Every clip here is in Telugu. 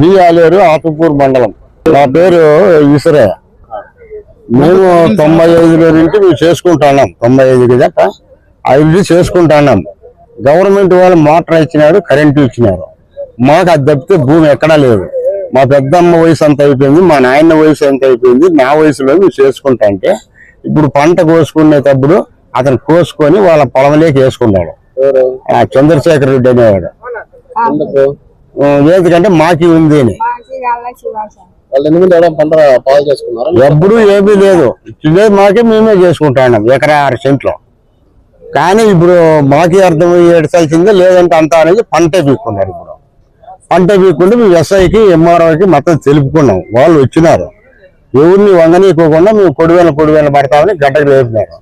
బి ఆలేరు ఆతుపూర్ మండలం. నా పేరు ఈశ్వరయ్య. మేము తొంభై ఐదులో నుంచి మేము చేసుకుంటున్నాం. తొంభై ఐదు కదా ఐదు చేసుకుంటున్నాం. గవర్నమెంట్ వాళ్ళు మోటార్ ఇచ్చినారు కరెంటు ఇచ్చినారు. మాకు అది తప్పితే భూమి ఎక్కడా లేదు. మా పెద్దమ్మ వయసు అంత అయిపోయింది మా నాయన వయసు ఎంత అయిపోయింది నా వయసులో మేము చేసుకుంటా అంటే ఇప్పుడు పంట కోసుకునేటప్పుడు అతను కోసుకొని వాళ్ళ పొలంలోకి వేసుకున్నాడు చంద్రశేఖర్ రెడ్డి అనేవాడు. ఎందుకంటే మాకి ఉంది అని. ఎప్పుడు ఏమీ లేదు. ఇదే మాకే మేమే చేసుకుంటాం ఎకరా ఆరు సెంట్లో. కానీ ఇప్పుడు మాకే అర్థమయ్యి ఏడ్చాల్సిందే లేదంటే అంతా అనేది పంట పీక్కున్నారు ఇప్పుడు. పంట పీక్కుంటే మేము ఎస్ఐకి ఎంఆర్ఓకి మొత్తం తెలుపుకున్నాం. వాళ్ళు వచ్చినారు. ఎవరిని వంగనీయకోకుండా మేము కొడివేల కొడివేల పడతామని గడ్డకు లేపినారు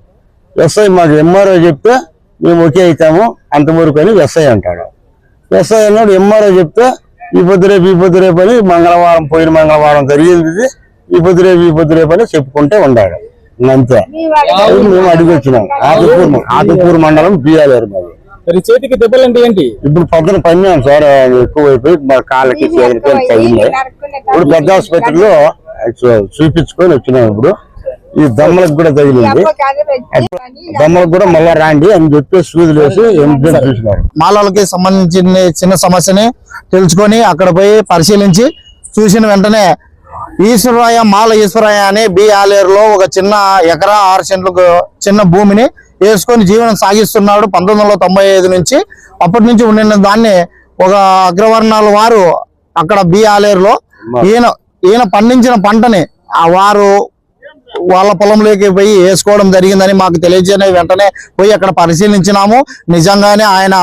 ఎస్ఐ మాకు ఎంఆర్ఓ చెప్తే మేము ఒకే అవుతాము అంతవరకు అని ఎస్ఐ అంటాడు. ఎస్ఐ అన్నాడు ఎంఆర్ఓ చెప్తే ఈ పొద్దు రేపు ఈ పొద్దు రేపు అని మంగళవారం పోయిన మంగళవారం జరిగింది. ఈ పొద్దు రేపు ఈ పొద్దు రేపు అని చెప్పుకుంటే ఉండాడు. అంతే. మేము అడిగి వచ్చినాం ఆదిపూర్ ఆదిపూర్ మండలం బిఆర్ఆర్ మాది. మరి చేతికి దెబ్బలు అంటే ఏంటి? ఇప్పుడు పొద్దున పన్నాం సార్ ఎక్కువైపోయి మా కాళ్ళకి తగిలినాయి ఇప్పుడు పెద్ద ఆసుపత్రిలో చూపించుకొని వచ్చినాం ఇప్పుడు. ఈ దమ్మలకు కూడా తగిలింది. దమ్మలకు కూడా మళ్ళా రాండి అని చెప్పి సూదులు వేసి చూసినారు మాలలకి సంబంధించిన చిన్న సమస్యని తెలుసుకొని అక్కడ పోయి పరిశీలించి చూసిన వెంటనే ఈశ్వరరాయ మాల ఈశ్వరరాయ అని బి ఆలేరులో ఒక చిన్న ఎకరా ఆరు సెంట్లకు చిన్న భూమిని వేసుకొని జీవనం సాగిస్తున్నాడు పంతొమ్మిది వందల తొంభై ఐదు నుంచి. అప్పటి నుంచి ఉండిన దాన్ని ఒక అగ్రవర్ణాల వారు అక్కడ బి ఆలేరులో. ఈయన ఈయన పండించిన పంటని ఆ వారు వాళ్ళ పొలంలోకి పోయి వేసుకోవడం జరిగిందని మాకు తెలియజేయని వెంటనే పోయి అక్కడ పరిశీలించినాము. నిజంగానే ఆయన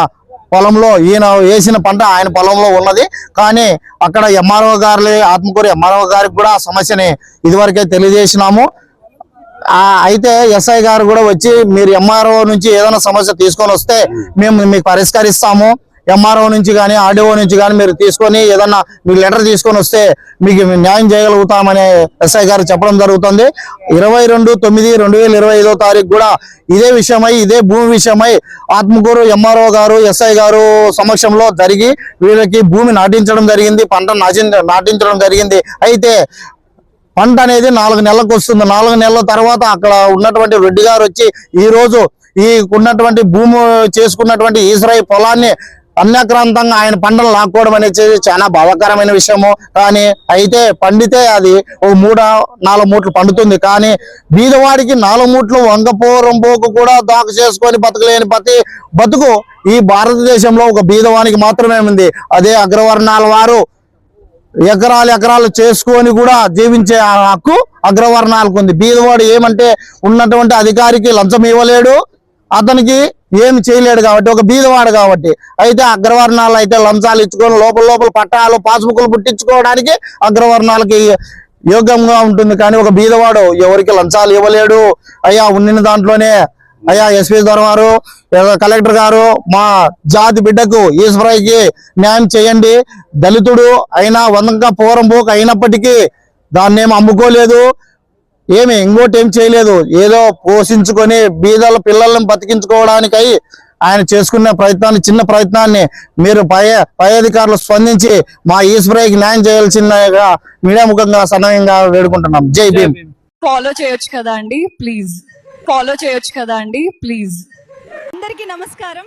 పొలంలో ఈయన వేసిన పంట ఆయన పొలంలో ఉన్నది. కానీ అక్కడ ఎంఆర్ఓ గారి ఆత్మకూరు ఎంఆర్ఓ గారికి కూడా ఆ సమస్యని ఇదివరకే తెలియజేసినాము. అయితే ఎస్ఐ గారు కూడా వచ్చి మీరు ఎంఆర్ఓ నుంచి ఏదైనా సమస్య తీసుకొని వస్తే మేము. మీకు పరిష్కరిస్తాము. ఎంఆర్ఓ నుంచి కానీ ఆర్డీఓ నుంచి కానీ మీరు తీసుకొని ఏదన్నా మీకు లెటర్ తీసుకొని వస్తే మీకు న్యాయం చేయగలుగుతామని ఎస్ఐ గారు చెప్పడం జరుగుతుంది. ఇరవై రెండు తొమ్మిది రెండు వేల ఇరవై ఐదో తారీఖు కూడా ఇదే విషయమై ఇదే భూమి విషయమై ఆత్మకూరు ఎంఆర్ఓ గారు ఎస్ఐ గారు సమక్షంలో జరిగి వీళ్ళకి భూమి నాటించడం జరిగింది పంట నాటి నాటించడం జరిగింది. అయితే పంట అనేది నాలుగు నెలలకు వస్తుంది. నాలుగు నెలల తర్వాత అక్కడ ఉన్నటువంటి రెడ్డి గారు వచ్చి ఈ రోజు ఈ ఉన్నటువంటి భూమి చేసుకున్నటువంటి ఈశ్వరయ్య పొలాన్ని అన్యక్రాంతంగా ఆయన పంటలు లాక్కోవడం అనేది చాలా బాధాకరమైన విషయము. కానీ అయితే పండితే అది ఓ మూడ నాలుగు మూట్లు పండుతుంది. కానీ బీదవాడికి నాలుగు మూట్లు వంగపోరం పోకు కూడా దాకు చేసుకొని బతకలేని ప్రతి బతుకు ఈ భారతదేశంలో ఒక బీదవానికి మాత్రమే ఉంది. అదే అగ్రవర్ణాల వారు ఎకరాలు ఎకరాలు చేసుకొని కూడా జీవించే హక్కు అగ్రవర్ణాలకు ఉంది. బీదవాడు ఏమంటే ఉన్నటువంటి అధికారికి లంచం ఇవ్వలేడు అతనికి ఏమి చేయలేడు కాబట్టి ఒక బీదవాడు కాబట్టి. అయితే అగ్రవర్ణాలు అయితే లంచాలు ఇచ్చుకొని లోపల లోపల పట్టాలు పాస్బుక్లు పుట్టించుకోవడానికి అగ్రవర్ణాలకి యోగ్యంగా ఉంటుంది. కానీ ఒక బీదవాడు ఎవరికి లంచాలు ఇవ్వలేడు. అయ్యా ఉండిన దాంట్లోనే అయ్యా ఎస్పీ గారు కలెక్టర్ గారు మా జాతి బిడ్డకు ఈశ్వరయ్యకి న్యాయం చేయండి. దళితుడు అయినా వందక పూరం పోక అయినప్పటికీ దాన్ని ఏం అమ్ముకోలేదు. ఏమి ఇంకోటి ఏం చేయలేదు. ఏదో పోషించుకొని బీదల పిల్లలను బతికించుకోవడానికై ఆయన చేసుకునే ప్రయత్నాన్ని చిన్న ప్రయత్నాన్ని మీరు పై పై అధికారులు స్పందించి మా ఈశ్వరయ్యకి న్యాయం చేయాల్సిందిగా మీడియా ముఖంగా సన్నయంగా వేడుకుంటున్నాం. జై భీమ్. ఫాలో చేయొచ్చు కదా అండి ప్లీజ్ ఫాలో చేయొచ్చు కదా అండి ప్లీజ్ అందరికీ నమస్కారం.